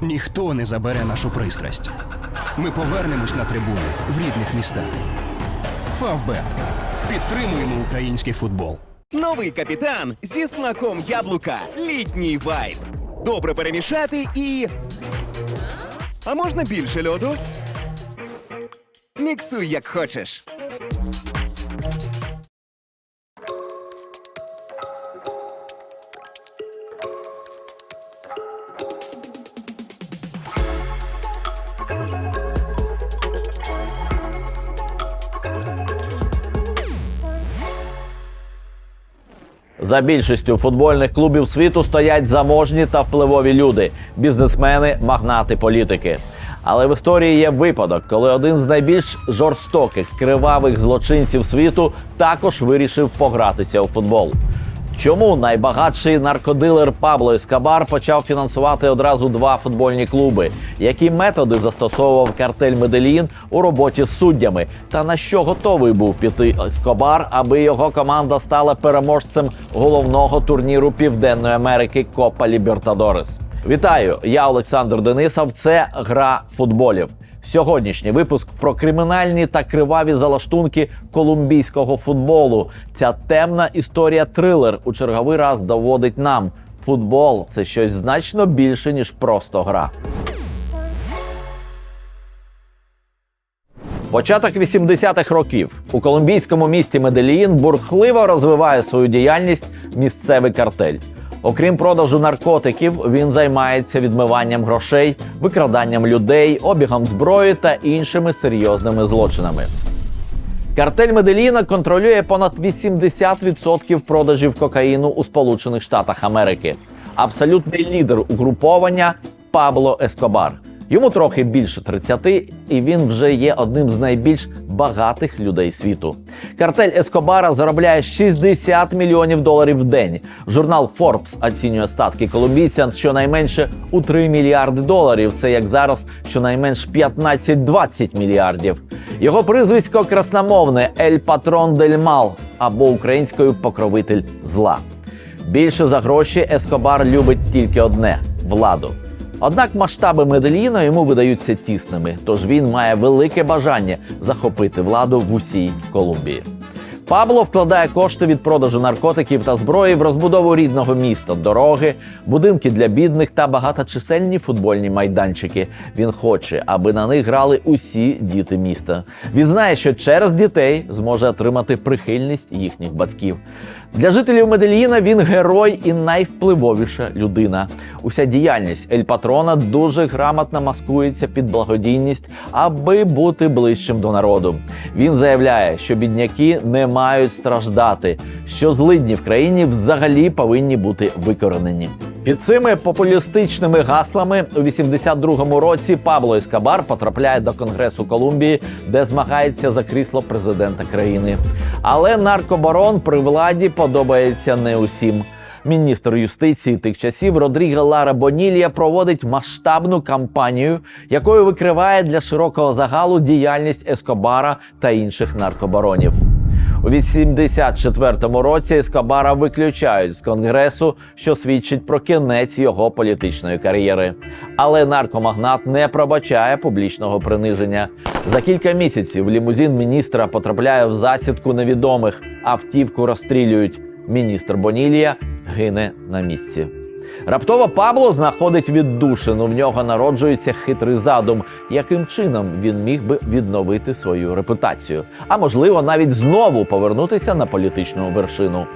Ніхто не забере нашу пристрасть. Ми повернемось на трибуни в рідних містах. Фавбет. Підтримуємо український футбол. Новий капітан зі смаком яблука. Літній вайб. Добре перемішати і. А можна більше льоду? Міксуй як хочеш. За більшістю футбольних клубів світу стоять заможні та впливові люди, бізнесмени, магнати, політики. Але в історії є випадок, коли один з найбільш жорстоких кривавих злочинців світу також вирішив погратися у футбол. Чому найбагатший наркодилер Пабло Ескабар почав фінансувати одразу два футбольні клуби? Які методи застосовував картель Меделін у роботі з суддями? Та на що готовий був піти Ескобар, аби його команда стала переможцем головного турніру Південної Америки Копа Лібертадорес? Вітаю! Я Олександр Денисов. Це гра футболів. Сьогоднішній випуск про кримінальні та криваві залаштунки колумбійського футболу. Ця темна історія трилер у черговий раз доводить нам. Футбол це щось значно більше ніж просто гра. Початок 80-х років у колумбійському місті Медельїн бурхливо розвиває свою діяльність місцевий картель. Окрім продажу наркотиків, він займається відмиванням грошей, викраданням людей, обігом зброї та іншими серйозними злочинами. Картель Меделіна контролює понад 80% продажів кокаїну у Сполучених Штатах Америки. Абсолютний лідер угруповання Пабло Ескобар. Йому трохи більше 30, і він вже є одним з найбільш багатих людей світу. Картель Ескобара заробляє 60 мільйонів доларів в день. Журнал Forbes оцінює статки колумбійця щонайменше у 3 мільярди доларів. Це як зараз щонайменш 15-20 мільярдів. Його прізвисько красномовне Ель Патрон Дель Мал або українською покровитель зла. Більше за гроші Ескобар любить тільки одне владу. Однак масштаби Медельїна йому видаються тісними, тож він має велике бажання захопити владу в усій Колумбії. Пабло вкладає кошти від продажу наркотиків та зброї в розбудову рідного міста, дороги, будинки для бідних та багаточисельні футбольні майданчики. Він хоче, аби на них грали усі діти міста. Він знає, що через дітей зможе отримати прихильність їхніх батьків. Для жителів Медельїна він герой і найвпливовіша людина. Уся діяльність Ель Патрона дуже грамотно маскується під благодійність, аби бути ближчим до народу. Він заявляє, що бідняки не мають страждати, що злидні в країні взагалі повинні бути викоренені. Під цими популістичними гаслами у 82-му році Пабло Ескабар потрапляє до Конгресу Колумбії, де змагається за крісло президента країни. Але наркобарон при владі подобається не усім. Міністр юстиції тих часів Родріго Лара Бонілья проводить масштабну кампанію, якою викриває для широкого загалу діяльність Ескобара та інших наркобаронів. У 84-му році Ескобара виключають з конгресу, що свідчить про кінець його політичної кар'єри. Але наркомагнат не пробачає публічного приниження. За кілька місяців лімузин міністра потрапляє в засідку невідомих, автівку розстрілюють. Міністр Бонілія гине на місці. Раптово Пабло знаходить віддушину. В нього народжується хитрий задум, яким чином він міг би відновити свою репутацію, а можливо, навіть знову повернутися на політичну вершину.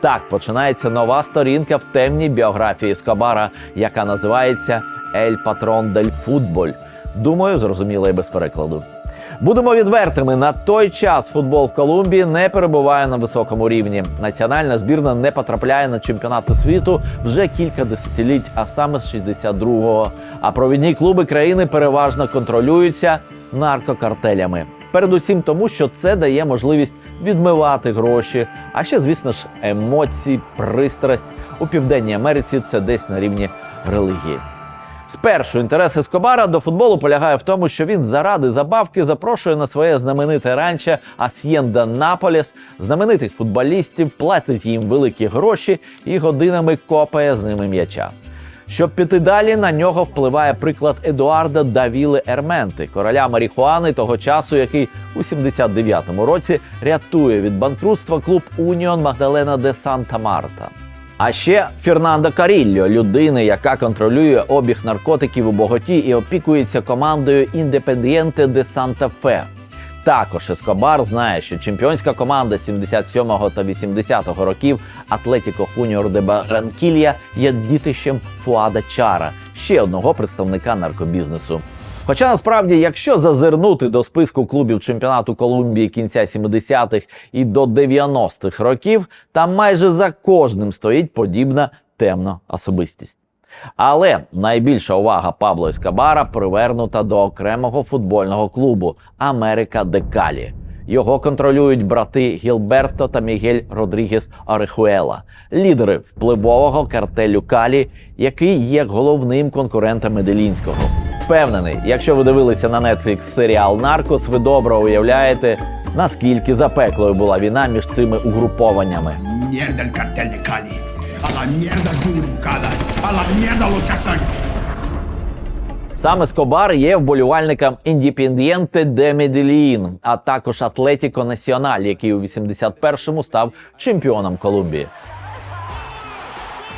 Так починається нова сторінка в темній біографії Скобара, яка називається Ель Патрон дель Футболь. Думаю, зрозуміло і без перекладу. Будемо відвертими. На той час футбол в Колумбії не перебуває на високому рівні. Національна збірна не потрапляє на чемпіонати світу вже кілька десятиліть, а саме з 62-го. А провідні клуби країни переважно контролюються наркокартелями. Передусім тому, що це дає можливість відмивати гроші. А ще, звісно ж, емоції, пристрасть у південній Америці це десь на рівні релігії. Спершу інтерес Ескобара до футболу полягає в тому, що він заради забавки запрошує на своє знамените ранче Асьєнда Наполіс знаменитих футболістів, платить їм великі гроші і годинами копає з ними м'яча. Щоб піти далі, на нього впливає приклад Едуарда Давіли Ерменти, короля марихуани того часу, який у 79-му році рятує від банкрутства клуб Уніон Магдалена де Санта Марта. А ще Фернандо Карілльо, людини, яка контролює обіг наркотиків у Боготі і опікується командою Індепендієнте де Санта Фе. Також Ескобар знає, що чемпіонська команда 77-го та 80-го років Атлетіко Хуніор де Баранкілья є дітищем Фуада Чара, ще одного представника наркобізнесу. Хоча насправді, якщо зазирнути до списку клубів чемпіонату Колумбії кінця 70-х і до 90-х років, там майже за кожним стоїть подібна темна особистість. Але найбільша увага Пабло Ескабара привернута до окремого футбольного клубу Америка де Калі. Його контролюють брати Гілберто та Мігель Родрігес Орехуела, лідери впливового картелю Калі, який є головним конкурентом Меделінського. Впевнений, якщо ви дивилися на Netflix серіал Наркос, ви добре уявляєте, наскільки запеклою була війна між цими угрупованнями. El cartel de Cali. A la mierda Judy Bucada. Саме Скобар є вболівальником Індіпендієнте де Меделіїн, а також Атлетіко Національ, який у 81-му став чемпіоном Колумбії.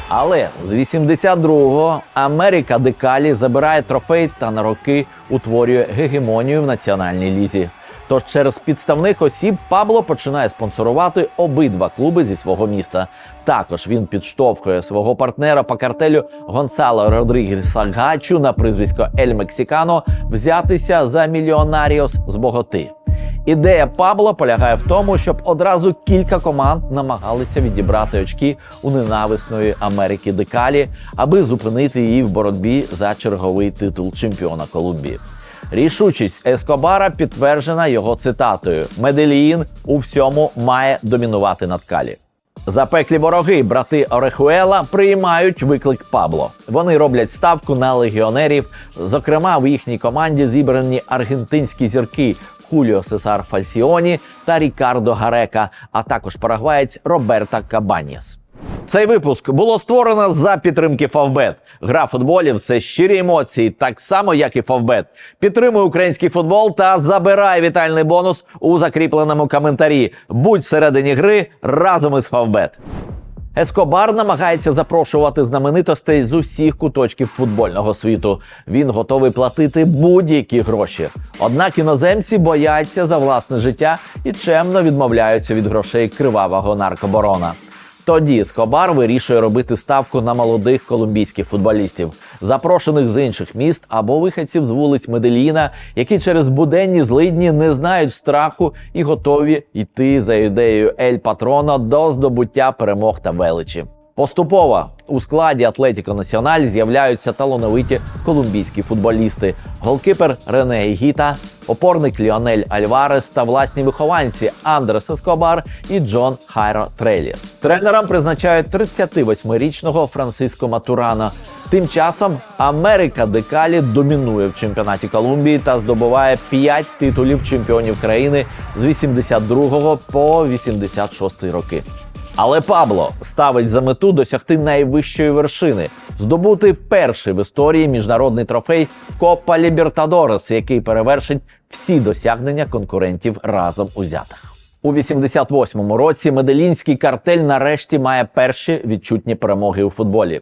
Але з 82-го Америка Декалі забирає трофей та на роки утворює гегемонію в національній лізі. Тож через підставних осіб Пабло починає спонсорувати обидва клуби зі свого міста. Також він підштовхує свого партнера по картелю Гонсало Родрігеса Гачу на прізвисько Ель Мексикано взятися за мільйонаріос з Боготи. Ідея Пабло полягає в тому, щоб одразу кілька команд намагалися відібрати очки у ненависної Америки Декалі, аби зупинити її в боротьбі за черговий титул чемпіона Колумбії. Рішучість Ескобара підтверджена його цитатою: Медельїн у всьому має домінувати над Калі. Запеклі вороги, брати Орехуела, приймають виклик Пабло. Вони роблять ставку на легіонерів. Зокрема, в їхній команді зібрані аргентинські зірки Хуліо Сесар Фальсіоні та Рікардо Гарека, а також парагваєць Роберта Кабаніас. Цей випуск було створено за підтримки Фавбет. Гра футболів це щирі емоції, так само як і Фавбет. Підтримуй український футбол та забирай вітальний бонус у закріпленому коментарі. Будь всередині гри разом із Фавбет. Ескобар намагається запрошувати знаменитостей з усіх куточків футбольного світу. Він готовий платити будь-які гроші. Однак іноземці бояться за власне життя і чемно відмовляються від грошей кривавого наркоборона. Тоді Скобар вирішує робити ставку на молодих колумбійських футболістів, запрошених з інших міст або виходців з вулиць Меделіна, які через буденні злидні не знають страху і готові йти за ідеєю Ель Патрона до здобуття перемог та величі. Поступово у складі Атлетіко Національ з'являються талановиті колумбійські футболісти: голкипер Рене Гігіта, опорник Ліонель Альварес та власні вихованці Андрес Ескобар і Джон Хайро Треліс. Тренером призначають 38-річного Франциско Матурана. Тим часом Америка Декалі домінує в чемпіонаті Колумбії та здобуває 5 титулів чемпіонів країни з 82 по 86 роки. Але Пабло ставить за мету досягти найвищої вершини здобути перший в історії міжнародний трофей Копа Лібертадорес, який перевершить всі досягнення конкурентів разом узятих. У 88-му році меделінський картель нарешті має перші відчутні перемоги у футболі.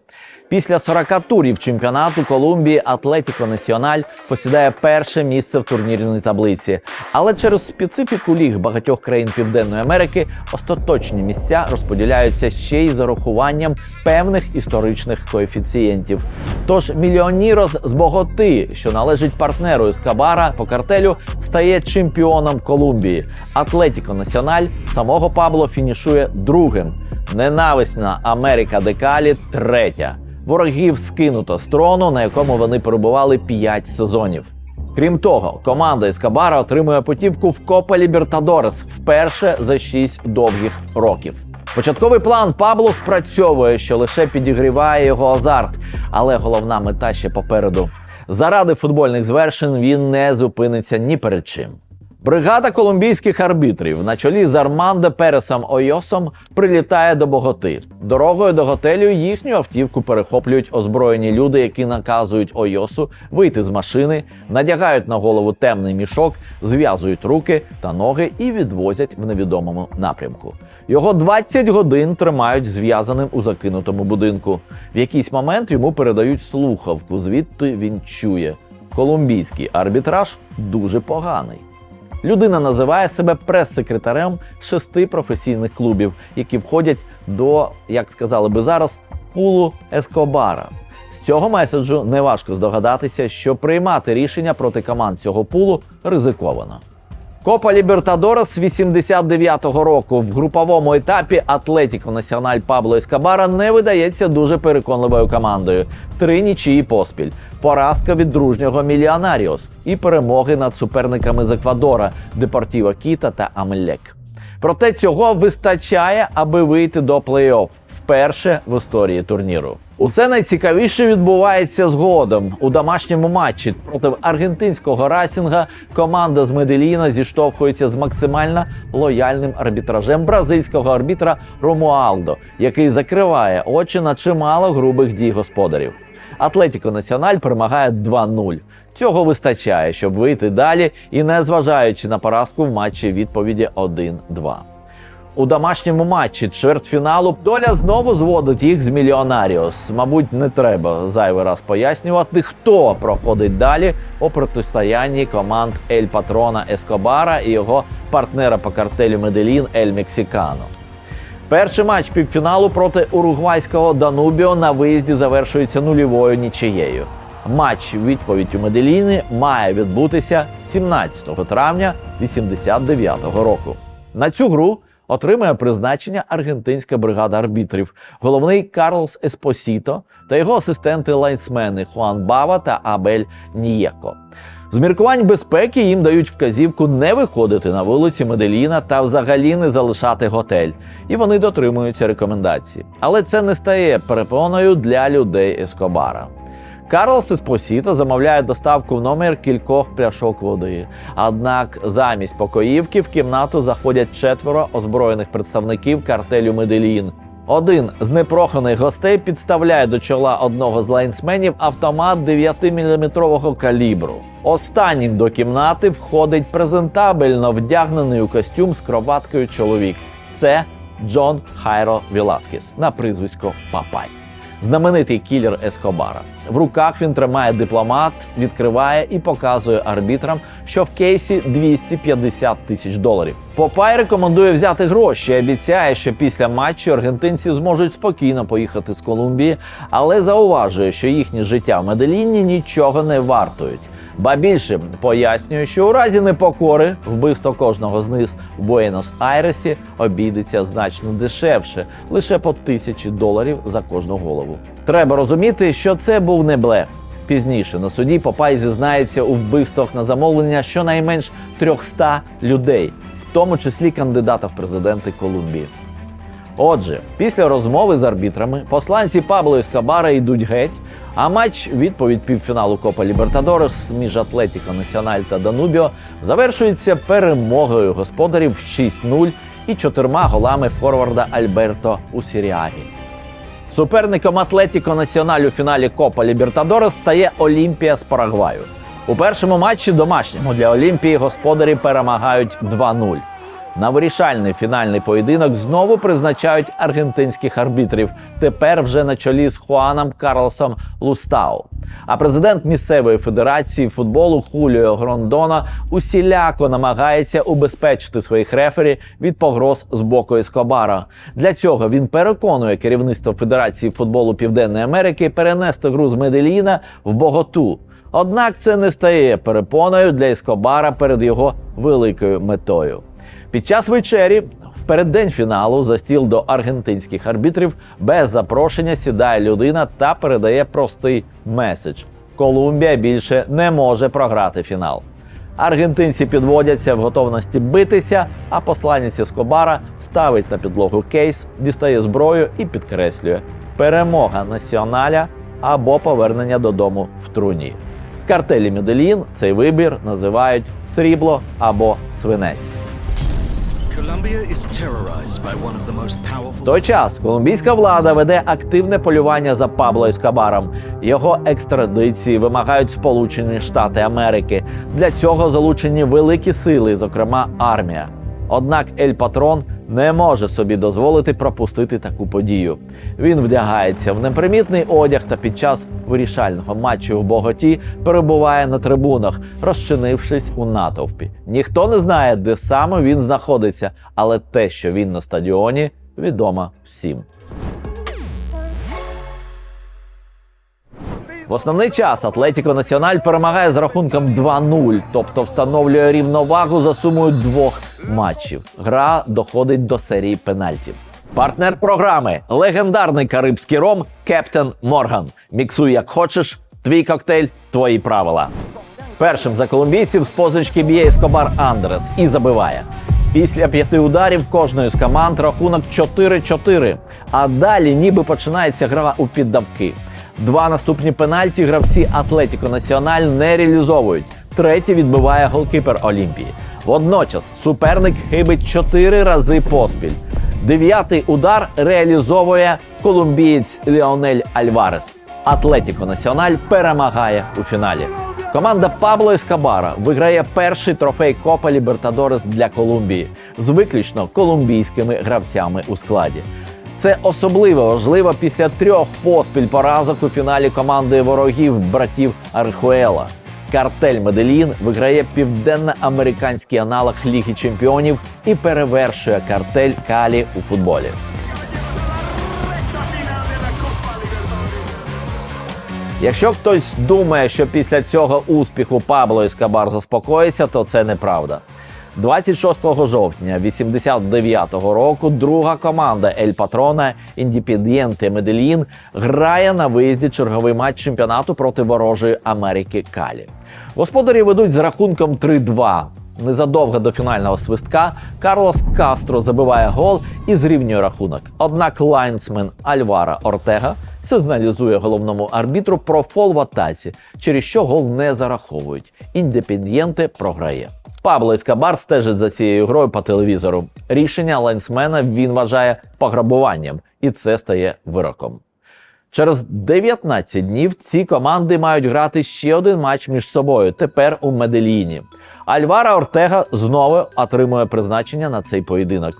Після 40 турів чемпіонату Колумбії Атлетіко Національ посідає перше місце в турнірній таблиці. Але через специфіку ліг багатьох країн Південної Америки остаточні місця розподіляються ще й за рахуванням певних історичних коефіцієнтів. Тож мільйонірос з Боготи, що належить партнеру Ескабара по картелю, стає чемпіоном Колумбії. Атлетіко Національ самого Пабло фінішує другим. Ненависна Америка Декалі третя. Ворогів скинуто з трону, на якому вони перебували 5 сезонів. Крім того, команда Ескабара отримує путівку в Копа Лібертадорес вперше за 6 довгих років. Початковий план Пабло спрацьовує, що лише підігріває його азарт, але головна мета ще попереду. Заради футбольних звершень він не зупиниться ні перед чим. Бригада колумбійських арбітрів на чолі з Армандо Пересом Ойосом прилітає до Боготи. Дорогою до готелю їхню автівку перехоплюють озброєні люди, які наказують Ойосу вийти з машини, надягають на голову темний мішок, зв'язують руки та ноги і відвозять в невідомому напрямку. Його 20 годин тримають зв'язаним у закинутому будинку. В якийсь момент йому передають слухавку, звідти він чує. Колумбійський арбітраж дуже поганий. Людина називає себе прес-секретарем шести професійних клубів, які входять до, як сказали би зараз, пулу Ескобара. З цього меседжу неважко здогадатися, що приймати рішення проти команд цього пулу ризиковано. Копа Лібертадорес 89-го року в груповому етапі Атлетіко Національ Пабло Ескабара не видається дуже переконливою командою. Три нічиї поспіль, поразка від дружнього Міліонаріос і перемоги над суперниками з Еквадора Депортіво Кіта та Амлек. Проте цього вистачає, аби вийти до плей-офф вперше в історії турніру. Усе найцікавіше відбувається згодом у домашньому матчі проти аргентинського расінга. Команда з Меделіна зіштовхується з максимально лояльним арбітражем бразильського арбітра Ромуалдо, який закриває очі на чимало грубих дій господарів. Атлетіко Національ перемагає 2-0. Цього вистачає, щоб вийти далі і не зважаючи на поразку в матчі відповіді 1-2. У домашньому матчі чвертьфіналу доля знову зводить їх з Мільйонаріос. Мабуть, не треба зайвий раз пояснювати, хто проходить далі у протистоянні команд Ель Патрона Ескобара і його партнера по картелю Меделін Ель Мексикано. Перший матч півфіналу проти уругвайського Данубіо на виїзді завершується нульовою нічиєю. Матч відповідь у Меделіні має відбутися 17 травня 89-го року. На цю гру отримає призначення аргентинська бригада арбітрів, головний Карлос Еспосіто та його асистенти лайнсмени Хуан Бава та Абель Нієко. З міркувань безпеки їм дають вказівку не виходити на вулиці Меделіна та взагалі не залишати готель, і вони дотримуються рекомендацій. Але це не стає перепоною для людей Ескобара. Карлос Еспосіто замовляє доставку в номер кількох пляшок води. Однак замість покоївки в кімнату заходять четверо озброєних представників картелю Меделін. Один з непроханих гостей підставляє до чола одного з лайнсменів автомат 9-мм калібру. Останнім до кімнати входить презентабельно вдягнений у костюм з кроваткою чоловік. Це Джон Хайро Віласкіс на прізвисько Папай знаменитий кілер Ескобара. В руках він тримає дипломат, відкриває і показує арбітрам, що в кейсі 250 тисяч доларів. Попай рекомендує взяти гроші обіцяє, що після матчу аргентинці зможуть спокійно поїхати з Колумбії, але зауважує, що їхнє життя в Меделіні нічого не вартують. Ба більше пояснює, що у разі непокори вбивство кожного з них в Буенос-Айресі обійдеться значно дешевше, лише по тисячі доларів за кожну голову. Треба розуміти, що це був не блеф. Пізніше на суді Попай зізнається у вбивствах на замовлення щонайменш 300 людей, в тому числі кандидата в президенти Колумбії. Отже, після розмови з арбітрами посланці Пабло Ескобара йдуть геть, а матч відповідь півфіналу Копа Лібертадорес між Атлетіко Національ та Данубіо завершується перемогою господарів 6-0 і чотирма голами форварда Альберто Усіріагі. Суперником Атлетіко Національ у фіналі Копа Лібертадорес стає Олімпія з Парагваю. У першому матчі домашньому для Олімпії господарі перемагають 2-0. На вирішальний фінальний поєдинок знову призначають аргентинських арбітрів, тепер вже на чолі з Хуаном Карлосом Лустау. А президент місцевої федерації футболу Хуліо Грондона усіляко намагається убезпечити своїх рефері від погроз з боку Ескобара. Для цього він переконує керівництво Федерації футболу Південної Америки перенести гру з Меделіна в Боготу. Однак це не стає перепоною для Ескобара перед його великою метою. Під час вечері, в переддень фіналу, за стіл до аргентинських арбітрів без запрошення сідає людина та передає простий меседж: Колумбія більше не може програти фінал. Аргентинці підводяться в готовності битися, а посланець Ескобара ставить на підлогу кейс, дістає зброю і підкреслює перемога націоналя або повернення додому в труні. В картелі Медельїн цей вибір називають срібло або свинець. В той час колумбійська влада веде активне полювання за Пабло Ескобаром. Його екстрадиції вимагають Сполучені Штати Америки. Для цього залучені великі сили, зокрема армія. Однак Ель Патрон не може собі дозволити пропустити таку подію. Він вдягається в непримітний одяг та під час вирішального матчу у Боготі перебуває на трибунах, розчинившись у натовпі. Ніхто не знає, де саме він знаходиться, але те, що він на стадіоні, відомо всім. В основний час Атлетіко Національ перемагає з рахунком 2-0, тобто встановлює рівновагу за сумою двох матчів. Гра доходить до серії пенальтів. Партнер програми легендарний карибський ром Кептен Морган. Міксуй як хочеш, твій коктейль, твої правила. Першим за колумбійців з позначки б'є Ескобар Андрес і забиває. Після п'яти ударів кожної з команд рахунок 4-4. А далі ніби починається гра у піддавки. Два наступні пенальті гравці Атлетіко Національ не реалізовують. Третій відбиває голкіпер Олімпії. Водночас суперник хибить чотири рази поспіль. Дев'ятий удар реалізовує колумбієць Леонель Альварес. Атлетіко Національ перемагає у фіналі. Команда Пабло Ескабара виграє перший трофей Копа Лібертадорес для Колумбії з виключно колумбійськими гравцями у складі. Це особливо важливо після трьох поспіль поразок у фіналі команди ворогів братів Архуела. Картель Меделін виграє південноамериканський аналог Ліги Чемпіонів і перевершує картель Калі у футболі. Якщо хтось думає, що після цього успіху Пабло Ескобар заспокоїться, то це неправда. 26 жовтня 89-го року друга команда Ель Патрона Індіпендієнте Медельїн грає на виїзді черговий матч чемпіонату проти ворожої Америки Калі. Господарі ведуть з рахунком 3-2. Незадовго до фінального свистка Карлос Кастро забиває гол і зрівнює рахунок. Однак лайнсмен Альвара Ортега сигналізує головному арбітру про фол в атаці, через що гол не зараховують. Індепендієнте програє. Пабло Ескабар стежить за цією грою по телевізору. Рішення лайнсмена він вважає пограбуванням, і це стає вироком. Через 19 днів ці команди мають грати ще один матч між собою. Тепер у Медельїні. Альвара Ортега знову отримує призначення на цей поєдинок.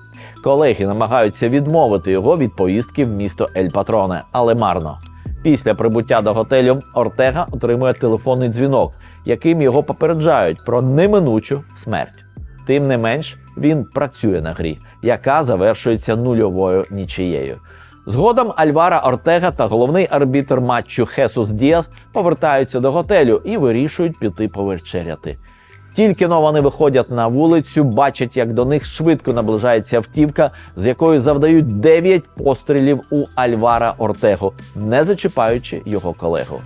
Колеги намагаються відмовити його від поїздки в місто Ель Патроне, але марно. Після прибуття до готелю Ортега отримує телефонний дзвінок, яким його попереджають про неминучу смерть. Тим не менш, він працює на грі, яка завершується нульовою нічиєю. Згодом Альвара Ортега та головний арбітр матчу Хесус Діас повертаються до готелю і вирішують піти повечеряти. Тільки но вони виходять на вулицю, бачать, як до них швидко наближається автівка, з якої завдають 9 пострілів у Альвара Ортегу, не зачіпаючи його колегу.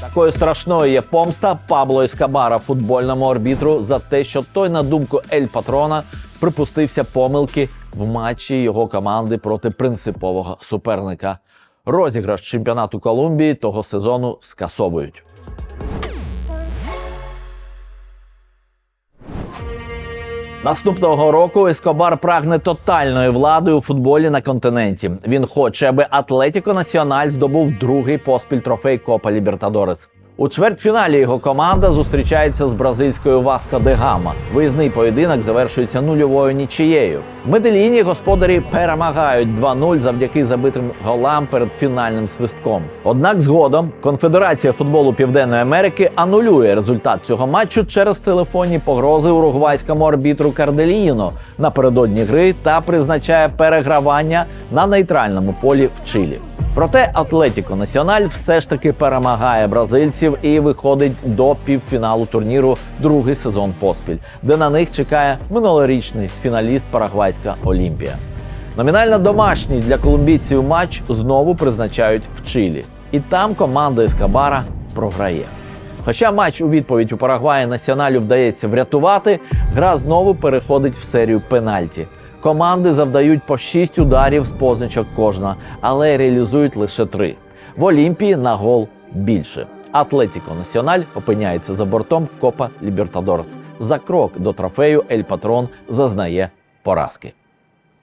Такою страшною є помста Пабло Ескабара футбольному арбітру за те, що той, на думку Ель Патрона, припустився помилки в матчі його команди проти принципового суперника. Розіграш чемпіонату Колумбії того сезону скасовують. Наступного року Ескобар прагне тотальної влади у футболі на континенті. Він хоче, аби Атлетіко Національ здобув другий поспіль трофей Копа Лібертадорес. У чвертьфіналі його команда зустрічається з бразильською Васко де Гама. Виїзний поєдинок завершується нульовою нічією. В Меделіні господарі перемагають 2-0 завдяки забитим голам перед фінальним свистком. Однак згодом Конфедерація футболу Південної Америки анулює результат цього матчу через телефонні погрози уругвайському арбітру Карделіно напередодні гри та призначає перегравання на нейтральному полі в Чилі. Проте Атлетіко Національ все ж таки перемагає бразильців і виходить до півфіналу турніру другий сезон поспіль, де на них чекає минулорічний фіналіст Парагвайська Олімпія. Номінально домашній для колумбійців матч знову призначають в Чилі, і там команда Ескабара програє. Хоча матч у відповідь у Парагваї націоналю вдається врятувати, гра знову переходить в серію пенальті. Команди завдають по 6 ударів з позначок кожна, але реалізують лише 3. В Олімпії на гол більше. Атлетіко Національ опиняється за бортом Копа Лібертадорс. За крок до трофею Ель Патрон зазнає поразки.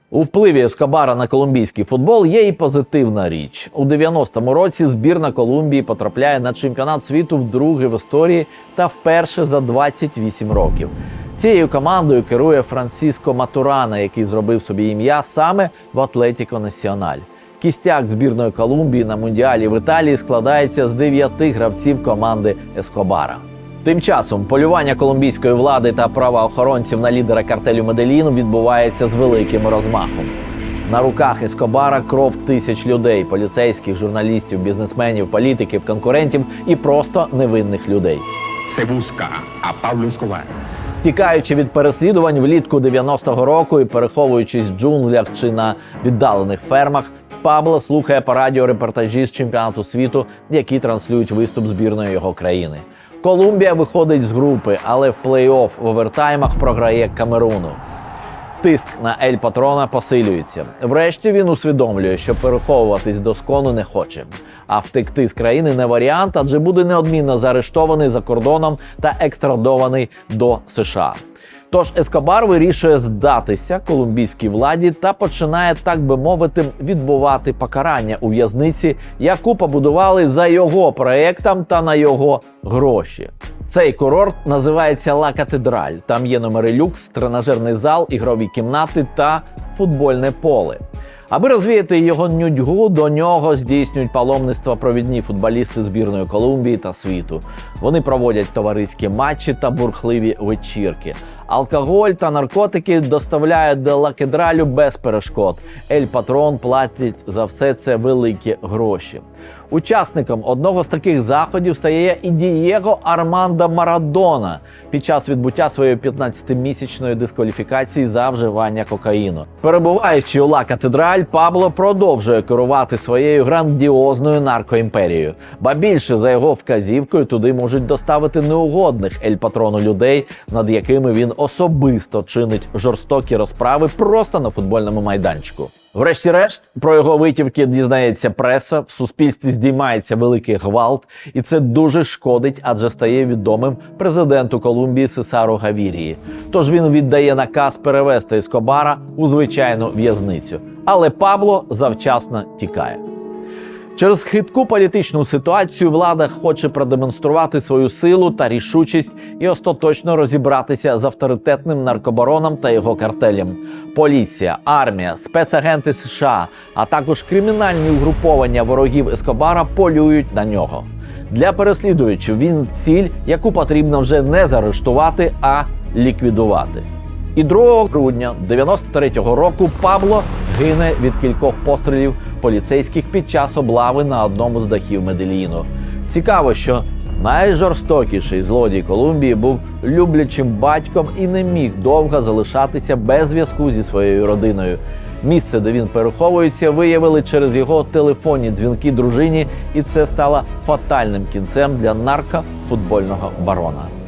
У впливі Ескобара на колумбійський футбол є і позитивна річ. У 90-му році збірна Колумбії потрапляє на чемпіонат світу вдруге в історії та вперше за 28 років. Цією командою керує Франциско Матурана, який зробив собі ім'я саме в Атлетіко Національ. Кістяк збірної Колумбії на мундіалі в Італії складається з дев'яти гравців команди Ескобара. Тим часом полювання колумбійської влади та правоохоронців на лідера картелю Меделіну відбувається з великим розмахом. На руках Ескобара кров тисяч людей: поліцейських, журналістів, бізнесменів, політиків, конкурентів і просто невинних людей. Se busca a Pablo Escobar. Тікаючи від переслідувань влітку 90-го року і переховуючись в джунглях чи на віддалених фермах, Пабло слухає по радіо репортажі з чемпіонату світу, які транслюють виступ збірної його країни. Колумбія виходить з групи, але в плей-офф в овертаймах програє Камеруну. Тиск на Ель Патрона посилюється. Врешті він усвідомлює, що переховуватись до скону не хоче. А втекти з країни не варіант, адже буде неодмінно заарештований за кордоном та екстрадований до США. Тож Ескобар вирішує здатися колумбійській владі та починає, так би мовити, відбувати покарання у в'язниці, яку побудували за його проектом та на його гроші. Цей курорт називається Ла Катедраль. Там є номери люкс, тренажерний зал, ігрові кімнати та футбольне поле. Аби розвіяти його нудьгу, до нього здійснюють паломництва провідні футболісти збірної Колумбії та світу. Вони проводять товариські матчі та бурхливі вечірки. Алкоголь та наркотики доставляють до лакедралю без перешкод. Ель Патрон платить за все це великі гроші. Учасником одного з таких заходів стає і Дієго Армандо Марадона під час відбуття своєї 15-місячної дискваліфікації за вживання кокаїну. Перебуваючи у Ла Катедраль, Пабло продовжує керувати своєю грандіозною наркоімперією. Ба більше за його вказівкою туди можуть доставити неугодних ель патрону людей, над якими він особисто чинить жорстокі розправи просто на футбольному майданчику. Врешті-решт, про його витівки дізнається преса, в суспільстві здіймається великий гвалт, і це дуже шкодить, адже стає відомим президенту Колумбії Сесару Гавірії. Тож він віддає наказ перевести Ескобара у звичайну в'язницю. Але Пабло завчасно тікає. Через хитку політичну ситуацію влада хоче продемонструвати свою силу та рішучість і остаточно розібратися з авторитетним наркобароном та його картелем. Поліція, армія, спецагенти США, а також кримінальні угруповання ворогів Ескобара полюють на нього. Для переслідувачів він ціль, яку потрібно вже не заарештувати, а ліквідувати. І 2 грудня 93-го року Пабло гине від кількох пострілів поліцейських під час облави на одному з дахів Меделіну. Цікаво, що найжорстокіший злодій Колумбії був люблячим батьком і не міг довго залишатися без зв'язку зі своєю родиною. Місце, де він переховується, виявили через його телефонні дзвінки дружині, і це стало фатальним кінцем для наркофутбольного барона.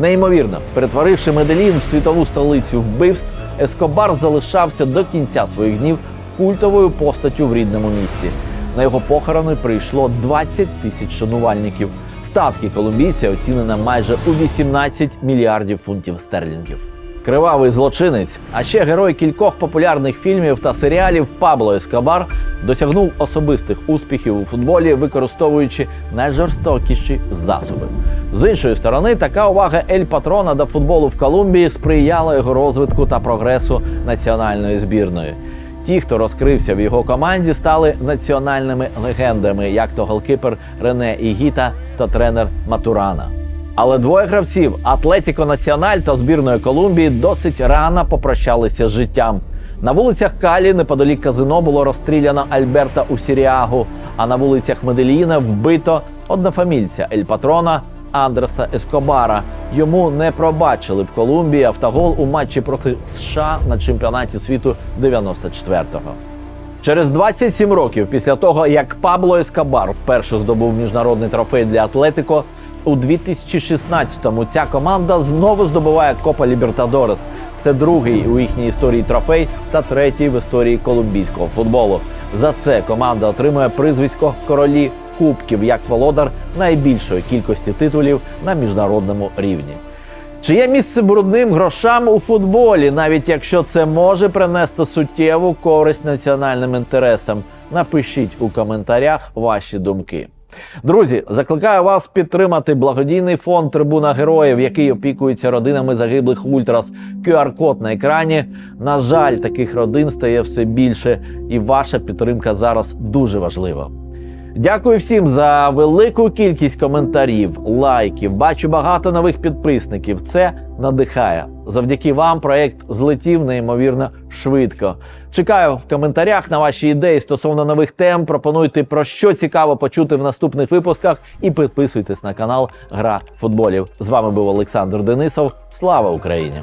Неймовірно, перетворивши Меделін в світову столицю вбивств, Ескобар залишався до кінця своїх днів культовою постаттю в рідному місті. На його похорони прийшло 20 тисяч шанувальників. Статки колумбійця оцінено майже у 18 мільярдів фунтів стерлінгів. Кривавий злочинець, а ще герой кількох популярних фільмів та серіалів Пабло Ескобар досягнув особистих успіхів у футболі, використовуючи найжорстокіші засоби. З іншої сторони, така увага Ель Патрона до футболу в Колумбії сприяла його розвитку та прогресу національної збірної. Ті, хто розкрився в його команді, стали національними легендами, як то голкіпер Рене Ігіта та тренер Матурана. Але двоє гравців Атлетіко Національ та збірної Колумбії досить рано попрощалися з життям. На вулицях Калі неподалік казино було розстріляно Альберта Усіріагу, а на вулицях Меделіна вбито однофамільця Ель Патрона Андреса Ескобара. Йому не пробачили в Колумбії автогол у матчі проти США на чемпіонаті світу 94-го. Через 27 років після того, як Пабло Ескобар вперше здобув міжнародний трофей для Атлетико, у 2016-му ця команда знову здобуває Копа Лібертадорес. Це другий у їхній історії трофей та третій в історії колумбійського футболу. За це команда отримує прізвисько королі кубків як володар найбільшої кількості титулів на міжнародному рівні. Чи є місце брудним грошам у футболі, навіть якщо це може принести суттєву користь національним інтересам? Напишіть у коментарях ваші думки. Друзі, закликаю вас підтримати благодійний фонд Трибуна Героїв, який опікується родинами загиблих ультрас. QR-код на екрані. На жаль, таких родин стає все більше, і ваша підтримка зараз дуже важлива. Дякую всім за велику кількість коментарів, лайків. Бачу багато нових підписників. Це надихає. Завдяки вам проект злетів неймовірно швидко. Чекаю в коментарях на ваші ідеї стосовно нових тем. Пропонуйте про що цікаво почути в наступних випусках і підписуйтесь на канал Гра футболів. З вами був Олександр Денисов. Слава Україні!